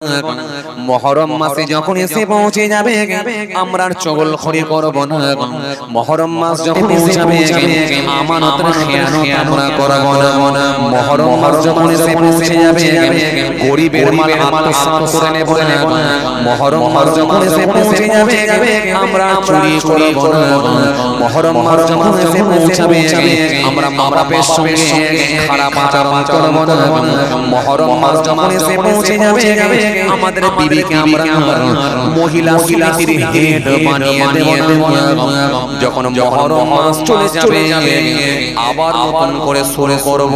那个把那 মহরম মাসে যখন এসে পৌঁছে যাবে আমরা চগল খড়ি করব না মহরম মাস যখন পৌঁছাবে আমানতের খেয়ানত আমরা করব না মহরম মাস যখন এসে পৌঁছে যাবে গরিবের মাল আত্মসাৎ করে নেব না মহরম মাস যখন এসে পৌঁছে যাবে আমরা চুরি করব না। মহরম মাস যখন এসে পৌঁছাবে আমরা সঙ্গে খারাপ আচরণ করব না। মহরম মাস যখন এসে পৌঁছে যাবে আমাদের বিবিকে আমরা মহিলা সমিতির হেড বানিয়ে দেব যখন মহরম মাস চলে যাবে আবার নতুন করে শুরু করব।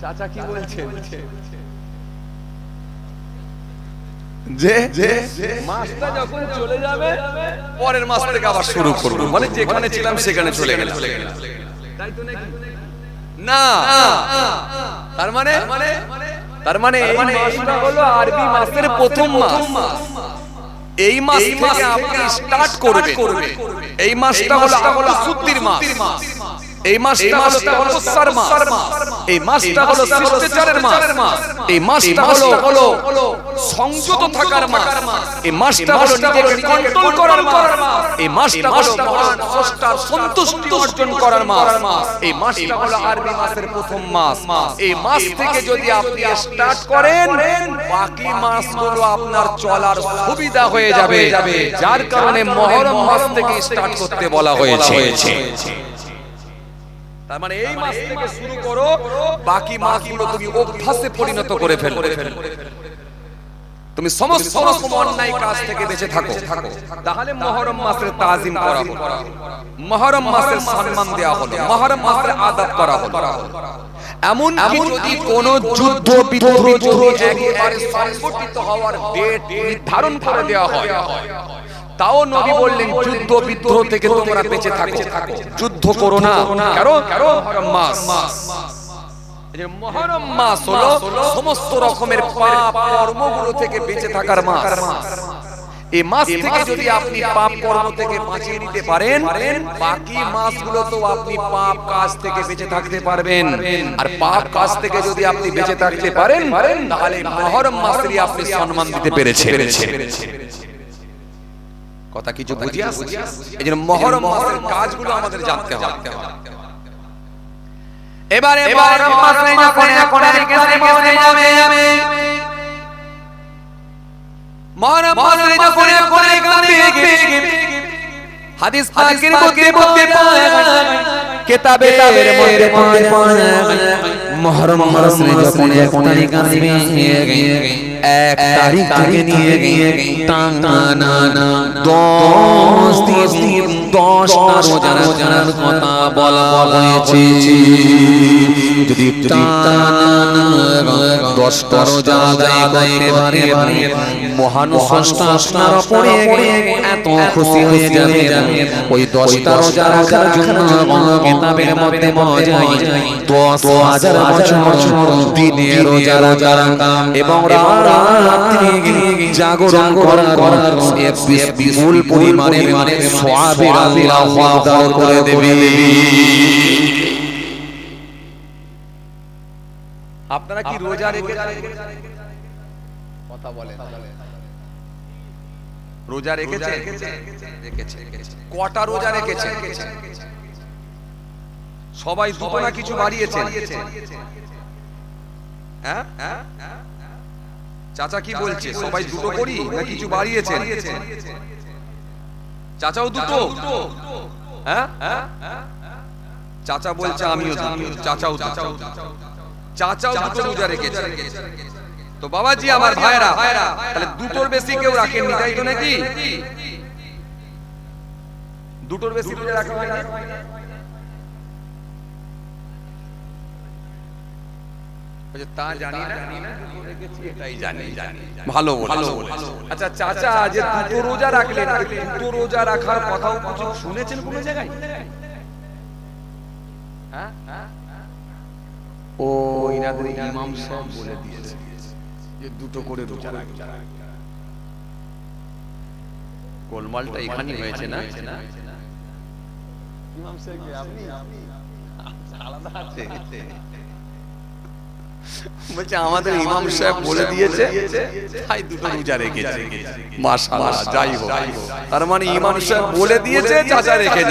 চাচা কি বলছেন যে যে মাসটা যখন চলে যাবে পরের মাস থেকে আবার শুরু করব। মানে যেখানে ছিলাম সেখানে চলে গেলাম। তাই তো নাকি? না। তার মানে? তার মানে এই মাসটা হলো আরবি মাসের প্রথম মাস। এই মাস থেকে আপনি স্টার্ট করবে এই মাসটা হলো সুদ্দির মাস। এই মাসটা হলো তপস্যার মাস। এই মাসটা হলো শিষ্টাচারের মাস। এই মাসটা হলো হলো সংযত থাকার মাস। এই মাসটা হলো নিজেকে কন্ট্রোল করার মাস। এই মাসটা হলো মহান স্রষ্টার সন্তুষ্টি অর্জন করার মাস। এই মাসটা হলো আরবি মাসের প্রথম মাস। এই মাস থেকে যদি আপনি স্টার্ট করেন বাকি মাসগুলো আপনার চলার সুবিধা হয়ে যাবে। যার কারণে মহরম মাস থেকে স্টার্ট করতে বলা হয়েছে। তার মানে এই মাস থেকে শুরু করো বাকি মাসগুলো তুমি অভ্যাসে পরিণত করে ফেলবে। তুমি সমস্ত রকম অন্যায় কাজ থেকে বেঁচে থাকো তাহলে মহরম মাসের তাজিম করা হলো। মহরম মাসের সম্মান দেওয়া হলো। মহরম মাসের আদব করা হলো। এমন এমন যদি কোন যুদ্ধ বিদ্রোহ যদি একেবারে সংগঠিত হওয়ার ডেট নির্ধারণ করে দেওয়া হয়। তাও নবী বললেন যুদ্ধ বিদ্রোহ থেকে তোমরা বেঁচে থাকো। যুদ্ধ করো না। কারণ? মাস। মহরম মাস হলো সমস্ত রকমের পাপ কর্মগুলো থেকে বেঁচে থাকার মাস। এই মাস থেকে যদি আপনি পাপ কর্ম থেকে বাঁচিয়ে নিতে পারেন বাকি মাসগুলো তো আপনি পাপ কাজ থেকে বেঁচে থাকতে পারবেন। আর পাপ কাজ থেকে যদি আপনি বেঁচে থাকতে পারেন তাহলে মহরম মাসেরই আপনি সম্মান দিতে পেরেছেন। কথা কিছু বুঝি আসছে এই জন্য মহরম মাসের কাজগুলো আমাদের জানতে হবে। এবার এবার মাসে যখন পৌঁছে যাবে মহরম মাসে যখন যখন এসে হাদিস পাকের মধ্যে কিতাবের মধ্যে মহরম মাসে যখন এক তারিখ আসবে এক তারিখ থেকে নিয়ে গিয়ে টানা দশ দিন দশটা রোজা রোজার কথা বলা হয়েছে। যদি দশটা রোজা আদায় করতে পারে মহান স্রষ্টা আপনার উপরে এত খুশি হয়ে যাবে ওই দশটা রোজা রাখার জন্য কিতাবের মধ্যে মজাই দশ হাজার বছর দিনে রোজা রোজা রাখা। এবং রাত্রি জাগরণ করার বিপুল পরিমাণে মানে সোয়াবের আল্লাহ করে দেবে। আপনারা কি রোজা রেখে কথা বলেন রোজা রেখেছে রেখেছে কটা রোজা রেখেছে সবাই দুটো না কিছু বাড়িয়েছেন। হ্যাঁ? চাচা কি বলছে? সবাই দুটো করি না কিছু বাড়িয়েছেন? চাচাও দুটো? হ্যাঁ? চাচা বলছে আমিও চাচাও চাচাও চাচাও দুটো রোজা রেখেছে। তো বাবাজি আমার ভাইরা তাহলে দুটোর বেশি কেউ রাখেননি তাই তো নাকি? দুটোর বেশি রোজা রাখা হয় না বলছে, তা জানি না। এটাই জানি ভালো ভালো আচ্ছা চাচা যে দুটো রোজা রাখলেন দুটো রোজা রাখার কথাও কিছু শুনেছেন কোনো জায়গায়? হ্যাঁ ও ইনাদের ইমাম সাহেব বলে দিয়েছে। যে দুটো করে রোজা গোলমালটা এখানেই হয়েছে না? ইমাম সাহেব আপনি বলছে আমাদের ইমাম সাহেব বলে দিয়েছে তাই দুটো রোজা রেখেছে। মাশাআল্লাহ যাই হোক। তার মানে ইমাম সাহেব বলে দিয়েছে চাচা রেখে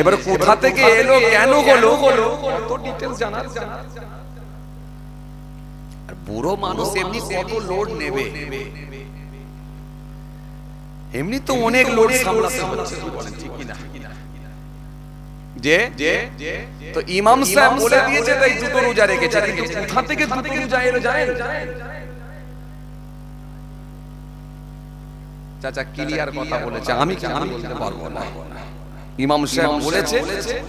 এবার কোথা থেকে এলো কেন হলো তো ডিটেইলস জানার। আর বুড়ো মানুষ এমনি কত লোড নেবে? এমনি তো অনেক লোড সামলাতে হচ্ছে ঠিক কি না? যে যে তো ইমাম সাহেব বলে দিয়েছে তাই দুটো রোজা রেখেছে কিন্তু কোথা থেকে দুটো রোজা এলো জানেন? চাচা ক্লিয়ার কথা বলেছে আমি কি আমি বলতে পারব না? ইমাম সাহেব বলেছে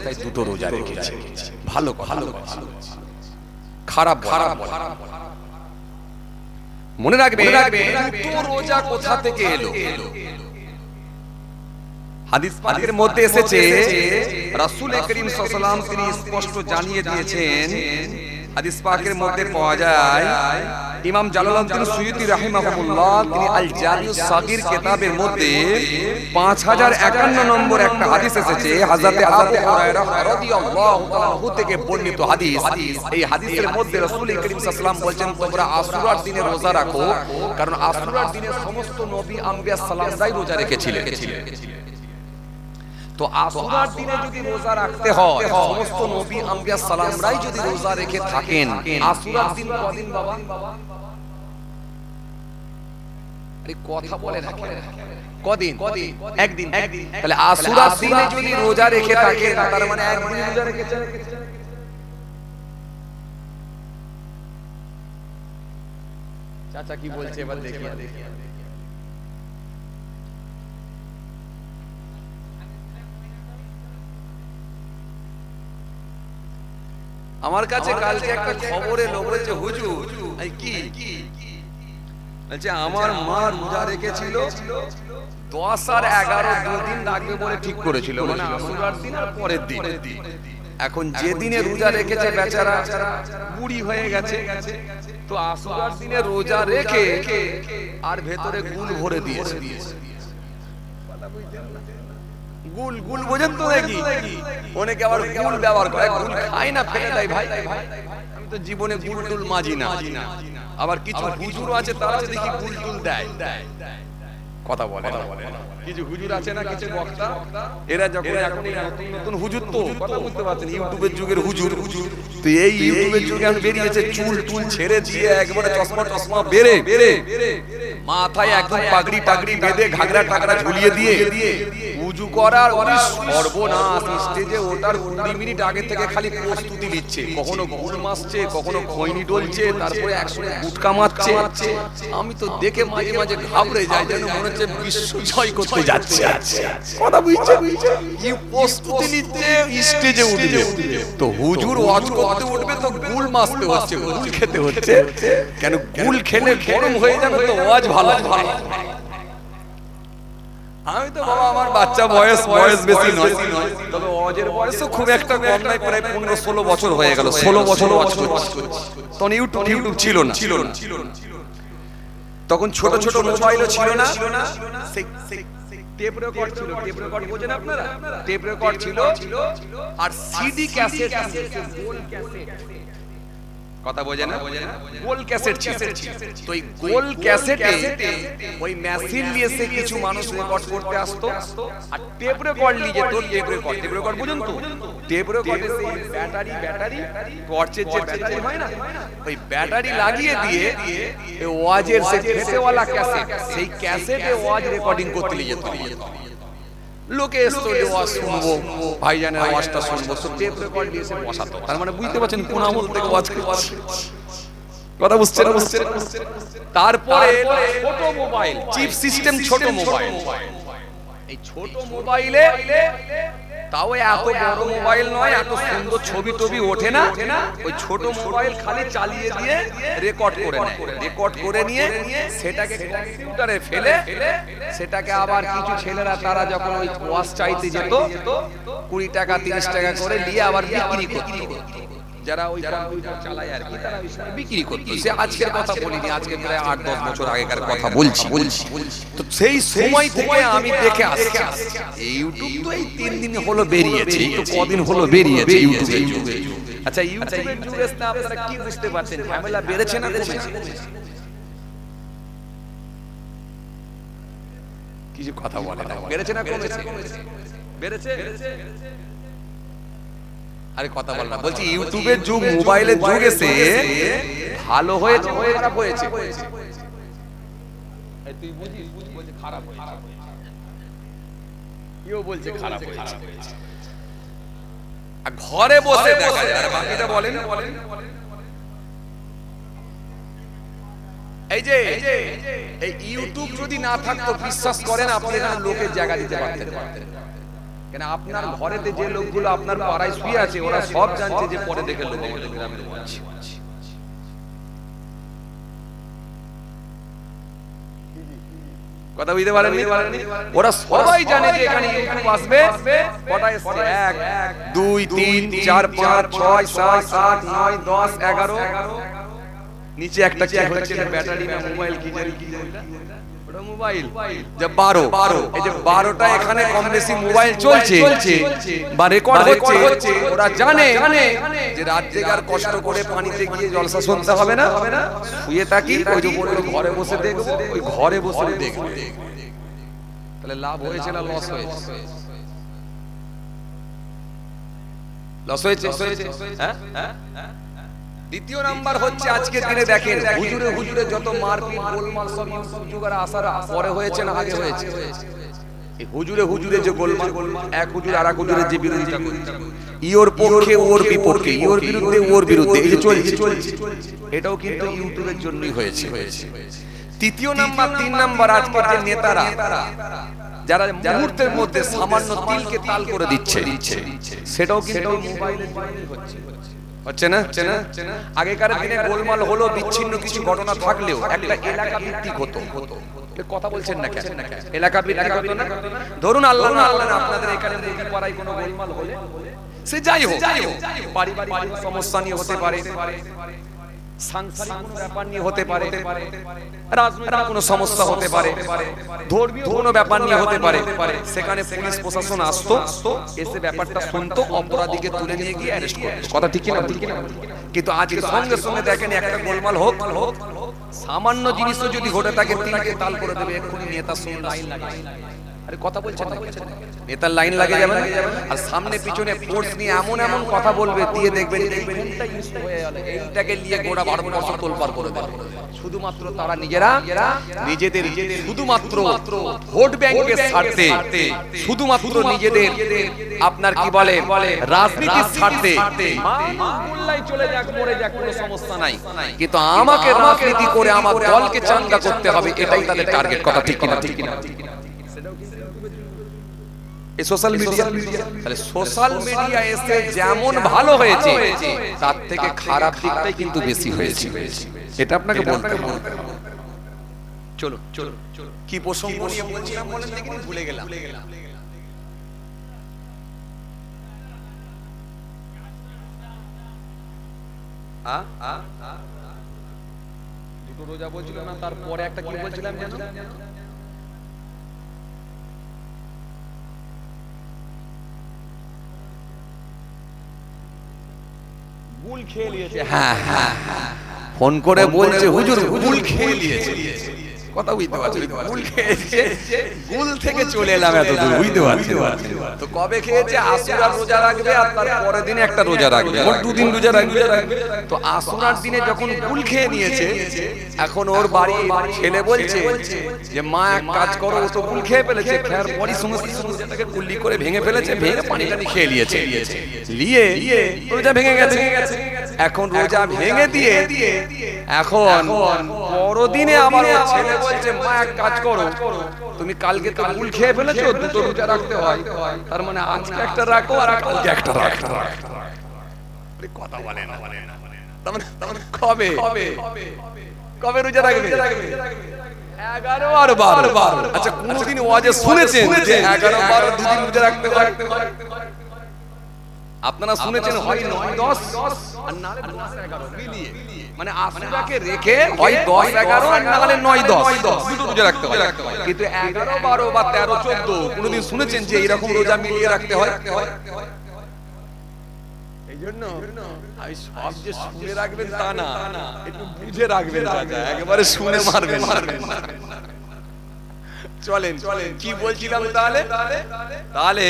তাই দুটো রোজা রেখেছে। ভালো ভালো খারাপ খারাপ মনে রাখবে দুটো রোজা কোথা থেকে এলো? হাদিস পাকের মধ্যে এসেছে রাসূল করিম সাল্লাল্লাহু তিনি স্পষ্ট জানিয়ে দিয়েছেন হাদিস পাকের মধ্যে পাওয়া যায় ইমাম জালালউদ্দিন সুয়ুতি রাহিমাহুল্লাহ তিনি আল জামিউস সাগীর কিতাবের মধ্যে 5051 নম্বর একটা হাদিস এসেছে হযরতে আবু হুরায়রা রাদিয়াল্লাহু তাআলা থেকে বর্ণিত হাদিস। এই হাদিসের মধ্যে রাসূল করিম সাল্লাল্লাহু আলাইহি বলছেন তোমরা আশুরার দিনে রোজা রাখো কারণ আশুরার দিনে সমস্ত নবী আম্বিয়া সালামরাই রোজা রেখেছিলেন। তো আসুরার দিনে যদি রোজা রাখতে হয় সমস্ত নবী আম্বিয়া সালামরাই যদি রোজা রেখে থাকেন আসুরার দিন কদিন বাবা কথা বলে না কদিন? কদিন? একদিন। একদিন? তাহলে আসুরার দিনে যদি রোজা রেখে থাকেন তার মানে একদিন রোজা রেখেছেন চাচা কি বলছে এবার দেখি। আমার কাছে কালকে একটা খবর এলো বলছে হুজুর কি? বলছে আমার মা রোজা রেখেছিল দশ আর এগারো দুদিন লাগবে বলে ঠিক করেছিল মানে আসুরার দিন আর পরের দিন। এখন যে দিনে রোজা রেখেছে বেচারা বুড়ি হয়ে গেছে। তো আসুরার দিনে রোজা রেখে আর ভেতরে গুল ভরে দিয়েছে। গুল গুল বোঝেন তো নাকি অনেকে আবার গুল ব্যবহার করে। গুল খায় না ফেলে দেয় ভাই। আমি তো জীবনে গুল টুল মাজি না। আবার কিছু হুজুর আছে তারা দেখি গুল টুল দেয়। কথা বলে কিছু হুজুর আছে না কিছু বক্তা? এরা যখন এখন নতুন হুজুর তো। কথা বুঝতে পারছেন ইউটিউবের যুগের হুজুর। হুজুর তো। এই ইউটিউবের যুগে এখন বেরিয়েছে চুল টুল ছেড়ে দিয়ে একবারে চশমা টশমা বেরে বেরে মাথায় একদম পাগড়ি টাগড়ি বেঁধে ঘাগরা টাগরা ঝুলিয়ে দিয়ে। উজু করার ওই সর্বনাশ স্টেজে ওটার কুড়ি মিনিট আগে থেকে খালি প্রস্তুতি নিচ্ছে। কখনো গুড় মাসছে কখনো খৈনি ডলছে তারপরে একসঙ্গে গুটকা মারছে। আমি তো দেখে মাঝে মাঝে ঘাবড়ে যাই যেন মনে হচ্ছে বিশ্ব জয় করতে যাচ্ছে। কথা বুঝছে? কি প্রস্তুতি নিচ্ছে স্টেজে উঠবে তো হুজুর ওয়াজ করতে উঠবে তো গুল মাসতে হচ্ছে গুল খেতে হচ্ছে। কেন? গুল খেলে গরম হয়ে যাবে তো ওয়াজ ভালো। ভালো। আমি তো বাবা আমার বাচ্চা বয়স বয়স বেশি নয়। তবে অজের বয়সও খুব একটা কম নাই প্রায় পনেরো ষোলো বছর হয়ে গেল ষোলো বছর করছি তখন ইউটিউব ইউটিউব ছিল না। ছিল না। তখন ছোট ছোট মোবাইলও ছিল না। টেপ রেকর্ড ছিল। টেপ রেকর্ড বোঝেন আপনারা? টেপ রেকর্ড ছিল। আর সিডি ক্যাসেট গোল ক্যাসেট কথা বোঝে না? গোল ক্যাসেট ছিল তো এই গোল ক্যাসেটে ওই মেশিন নিয়ে এসে কিছু মানুষ রেকর্ড করতে আসতো। আর টেপ রেকর্ড নিয়ে যেত টেপ রেকর্ড টেপ রেকর্ড বুঝুন তো? টেপ রেকর্ডে সেই ব্যাটারি ব্যাটারি টর্চের যে ব্যাটারি হয় না? ওই ব্যাটারি লাগিয়ে দিয়ে ওয়াজের সেই ফেসেওয়ালা ক্যাসেট সেই ক্যাসেটে ওয়াজ রেকর্ডিং করতে নিয়ে যেত লোকে ওয়াজ শুনব। ভাইজানের আওয়াজটা শুনব। তো টেপ রেকর্ড দিয়েছে বসাতো তার মানে বুঝতে পারছেন কোন আমল থেকে ওয়াজ কথা বুঝছেন বুঝছেন? তারপরে ছোট মোবাইল চিপ সিস্টেম ছোট মোবাইল। এই ছোট মোবাইলে তাও এত বড় মোবাইল নয় এত সুন্দর ছবি টবি ওঠে না? ওই ছোট মোবাইল খালি চালিয়ে দিয়ে রেকর্ড করে নেয়। রেকর্ড করে নিয়ে সেটাকে কম্পিউটারে ফেলে সেটাকে আবার কিছু ছেলেরা তারা যখন ওই ওয়াশ চাইতে যেত কুড়ি টাকা তিরিশ টাকা করে নিয়ে আবার বিক্রি করতো। যারা ওই কম্পিউটার চালায় আর কি তারা ওই সময় বিক্রি করতো। সে আজকের কথা বলিনি আজকে প্রায় আট দশ বছর আগেকার কথা বলছি। বলছি। তো সেই সময় থেকে আমি দেখে আসছি। এই ইউটিউব তো এই তিন দিন হলো বেরিয়েছে তো কদিন হলো বেরিয়েছে ইউটিউবে আচ্ছা ইউটিউবের যুগে এসে আপনারা কি বুঝতে পারছেন? ঝামেলা বেড়েছে না কমেছে? কিছু কথা বলে না। বেড়েছে না কমেছে? বেড়েছে। আরে কথা বল না বলছি ইউটিউবের যুগ মোবাইলের যুগ এসে ভালো হয়েছে খারাপ হয়েছে? এই তুই বুঝিস বলছে খারাপ হয়েছে। কেউ বলছে খারাপ হয়েছে। আর ঘরে বসে দেখা যায়। আর বাকিটা বলেন। বলেন এই যে এই ইউটিউব যদি না থাকতো বিশ্বাস করেন আপনি এখানে লোকের জায়গা দিতে পারতেন। কেন আপনার ঘরেতে যে লোকগুলো আপনার পাড়ায় শুয়ে আছে ওরা সব জানছে যে পরে দেখে লোক গ্রামের কথা বুঝতে পারেন ওরা সবাই জানে যে এখানে ইউটিউব আসবে। কটা এসছে? এক দুই তিন চার পাঁচ ছয় সাত আট নয় দশ এগারো। নিচে একটা কি হচ্ছে ব্যাটারি না মোবাইল কি জানি কি জানি মোবাইল। যে বারো বারো। এই যে বারোটা এখানে কম বেশি মোবাইল চলছে। বা রেকর্ড হচ্ছে। ওরা জানে যে রাত জেগার কষ্ট করে পানিতে গিয়ে জলসা শুনতে হবে না। শুয়ে থাকি ওই যে বলল ঘরে বসে দেখব ওই ঘরে বসে দেখব। তাহলে লাভ হয়েছে না লস হয়েছে? লস হয়েছে। হ্যাঁ? হ্যাঁ? দ্বিতীয় নাম্বার হচ্ছে আজকের দিনে দেখেন, হুজুরে হুজুরে যত মারপিট, গোলমাল সব ইউটিউব যুগের আসার পরে হয়েছে না আগে হয়েছে? হুজুরে হুজুরে যে গোলমাল, এক হুজুর আর এক হুজুরের যে বিরোধিতা ইওর পক্ষে, ওর বিপক্ষে ইওর বিরুদ্ধে, ওর বিরুদ্ধে, এই যে চলছে চলছে এটাও কিন্তু ইউটিউবের জন্যই হয়েছে। হয়েছে তৃতীয় নাম্বার, তিন নাম্বার আজকের যে নেতারা, যারা মুহূর্তের মধ্যে সামান্য তিলকে তাল করে দিচ্ছে, সেটাও কিন্তু মোবাইলের জন্যই হচ্ছে। হচ্ছে না? আগেকার দিনে গোলমাল হলো বিচ্ছিন্ন কিছু ঘটনা থাকলেও একটা এলাকা ভিত্তিক হতো। কথা বলছেন না কেন? এলাকা ভিত্তিক হতো না? ধরুন আল্লাহ আল্লাহ আপনাদের এখানে পাড়ায় কোনো গোলমাল হলে? সে যাই হোক পারিবারিক সমস্যা নিয়ে হতে পারে। সাংসারিক কোনো ব্যাপার নিয়ে হতে পারে রাজনৈতিক কোনো সমস্যা হতে পারে ধর্মীয় কোনো ব্যাপার নিয়ে হতে পারে। সেখানে পুলিশ প্রশাসন আসতো এসে ব্যাপারটা শুনতো অপরাধীকে তুলে নিয়ে গিয়ে অ্যারেস্ট করতো। কথা ঠিক কিনা? ঠিক কিনা কিন্তু আজকে সঙ্গে সঙ্গে দেখেন একটা গোলমাল হোক হোক সামান্য জিনিসও যদি ঘটে থাকে তিনকে তাল করে দেবে এক্ষুনি নেতা সঙ্গে লাইন আরে কথা বলছেন না। নেতার লাইন লাগে যাবে না? আর সামনে পিছনে ফোর্স নিয়ে এমন এমন কথা বলবে দিয়ে দেখবেন এইটাকে নিয়ে গোড়া ভারতবর্ষ তোলপার করে দেবে শুধুমাত্র তারা নিজেরা নিজেদের শুধুমাত্র ভোট ব্যাংকের স্বার্থে শুধুমাত্র নিজেদের আপনার কি বলে রাজনীতির স্বার্থে চলে যাক মরে যাক কোনো সমস্যা নাই। কিন্তু আমাকে রাজনীতি করে আমার দলকে চাঙ্গা করতে হবে এটাই তাদের টার্গেট কথা ঠিক কিনা ঠিক কিনা। এই সোশ্যাল মিডিয়া তাহলে সোশ্যাল মিডিয়া এসে যেমন ভালো হয়েছে তার থেকে খারাপ দিকটাই কিন্তু বেশি হয়েছে। এটা আপনাকে বলতে হবে। চলো চলো কি প্রসঙ্গ নিয়ে বলছিলাম বলেন দেখিনি ভুলে গেলাম। দুটো রোজা বলছিল না তারপরে একটা কি বলছিলাম জানো গুল খেয়ে নিয়েছে। হ্যাঁ হ্যাঁ ফোন করে বলছে হুজুর গুল খেয়ে নিয়েছে। কথা বুঝতে পারছি। গুল খেয়েছে। গুল থেকে চলে এলাম এত দূর বুঝতে পারছি। তো কবে খেয়েছে? আসুরার রোজা রাখবে আর তার পরের দিনে একটা রোজা রাখবে। মোট দুদিন রোজা রাখবে। তো আসুরার দিনে যখন গুল খেয়ে নিয়েছে এখন ওর বাড়ি ছেলে বলছে যে মা এক কাজ করো ও তো গুল খেয়ে ফেলেছে। খেয়ার পরই সমস্ত কুল্লি করে ভেঙে ফেলেছে ভেঙে পানি টানি খেয়ে নিয়েছে। নিয়ে রোজা ভেঙে গেছে। এখন রোজা ভেঙে দিয়ে এখন পরদিনে আবার ওর ছেলে বলছে মা এক কাজ করো তুমি কালকে তো গুল খেয়ে ফেলেছো দুটো রোজা রাখতে হয়। তার মানে আজকে একটা রাখো আর কালকে একটা রাখো। কথা বলে না তার মানে তার মানে কবে? কবে? কবে? রোজা রাখবে? এগারো আর বারো। আচ্ছা কোনদিন ওয়াজে শুনেছেন যে এগারো বারো দুদিন রোজা রাখতে হয়? আপনারা শুনেছেন হয় নয় দশ? আর দশ এগারো। মিলিয়ে। মানে আশুরাকে রেখে হয় দশ এগারো আর নাহলে নয় দশ। দুটো রোজা রাখতে হয়। কিন্তু এগারো বারো বা তেরো চোদ্দ কোনোদিন শুনেছেন যে এরকম রোজা মিলিয়ে রাখতে হয়? এই জন্য আমি সব যে শুনে রাখবেন তা না। একটু বুঝে রাখবেন রাজা। একেবারে শুনে মারবেন। চলেন কি বলছিলাম তাহলে? তাহলে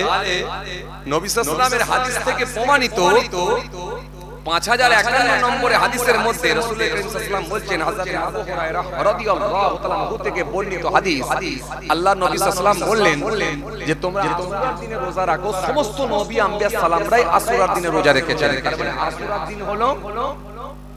নবী হাদিস থেকে প্রমাণিত পাঁচ হাজার একান্ন নম্বরে হাদিসের মধ্যে রসুল বলছেন থেকে বর্ণিত হাদিস। আল্লাহ নবী সাল্লাম বললেন যে তোমরা আসুরার দিনে রোজা রাখো, সমস্ত নবী আম্বিয়া সালামরাই আসুরার দিনে রোজা রেখেছেন। আসুরার দিন হলো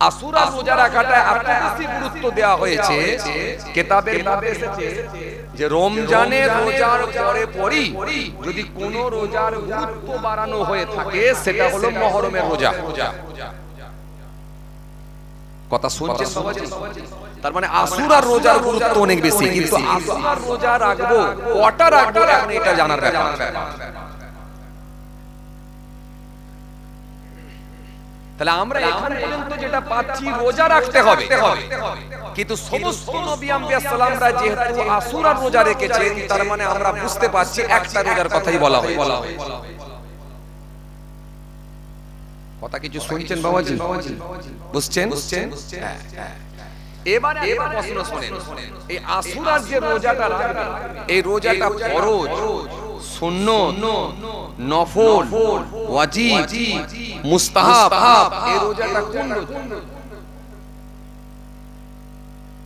আসুরার রোজা রাখাটা এত বেশি গুরুত্ব দেওয়া হয়েছে কেতাবের মধ্যে এসেছে যে রমজানের রোজার পরে পরই যদি কোন রোজার গুরুত্ব বাড়ানো হয়ে থাকে সেটা হলো মহরমের রোজা। কথা শুনছেন? সবাই? তার মানে আসুরার রোজার গুরুত্ব অনেক বেশি কিন্তু আসুরার রোজা রাখব কটা রাখব এখন এটা জানার ব্যাপার। তাহলে আমরা এখন পর্যন্ত যেটা পাচ্ছি রোজা রাখতে হবে। কিন্তু সমস্ত নবী আম্বিয়া সালামরা যেহেতু আসুরার রোজা রেখেছেন তার মানে আমরা বুঝতে পারছি একটা রোজার কথাই বলা হয় কথা কিছু শুনছেন বাবাজি? বুঝছেন? বুঝছেন? এবারে এবার প্রশ্ন শুনেন। এই আসুরার যে রোজাটা এই রোজাটা ফরজ শূন্য নফল ওয়াজিব মুস্তাহাব এই রোজাটা কোন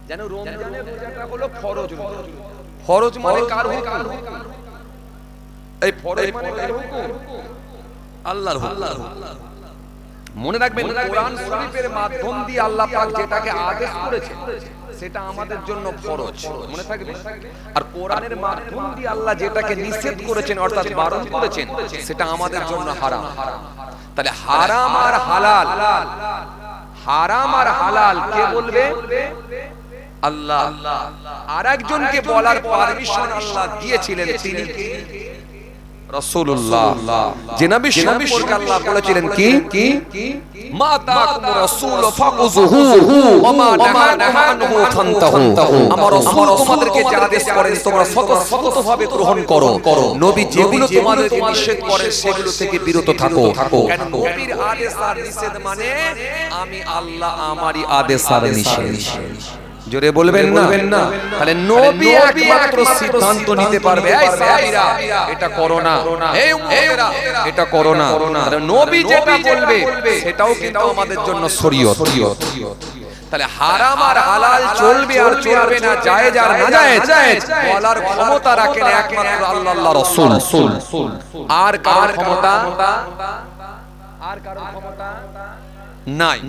যেন রমজানের রোজাটা হলো ফরজ ফরজ মানে কার হুকুম? এই ফরজ মানে কার হুকুম? আল্লাহর হুকুম। মনে রাখবেন কোরআন শরীফের মাধ্যম দিয়ে আল্লাহ পাক যেটাকে আদেশ করেছে সেটা আমাদের জন্য ফরজ। মনে থাকবে? আর কোরআনের মাধ্যম দিয়ে আল্লাহ যেটাকে নিষেধ করেছেন অর্থাৎ বারণ করেছেন সেটা আমাদের জন্য হারাম। তাহলে হারাম আর হালাল। হারাম আর হালাল কে বলবে? আল্লাহ। আর একজনকে বলার পারমিশন আল্লাহ দিয়েছিলেন তিনি কে? রাসূলুল্লাহ। যে সম্পর্কে আল্লাহ বলেছিলেন কি? কি? মা তাকুম রাসূল ফাকুযুহু। ওয়া মা নাহাকুম আনহু ফান্তাহু। আমার রাসূল তোমাদেরকে যে আদেশ করেন তোমরা স্বতঃস্ফূর্তভাবে গ্রহণ করো। নবী যেগুলো তোমাদেরকে নিষেধ করেন সেগুলো থেকে বিরত থাকো। কেন? নবীর আদেশ আর নিষেধ মানে আমি আল্লাহ আমারই আদেশ আর নিষেধ। জোরে বলবেন না? তাহলে নবী একমাত্র সিদ্ধান্ত নিতে পারবে। এই সাহাবীরা এটা করো না এই উম্মতেরা এটা করো না নবী যেটা বলবে সেটাও কিন্তু আমাদের জন্য শরীয়ত। তাহলে হারাম আর হালাল চলবে আর চলবে না জায়েজ আর না জায়েজ বলার ক্ষমতা রাখেন একমাত্র আল্লাহ আল্লাহ রাসূল। আর কার ক্ষমতা আর কার ক্ষমতা নাই।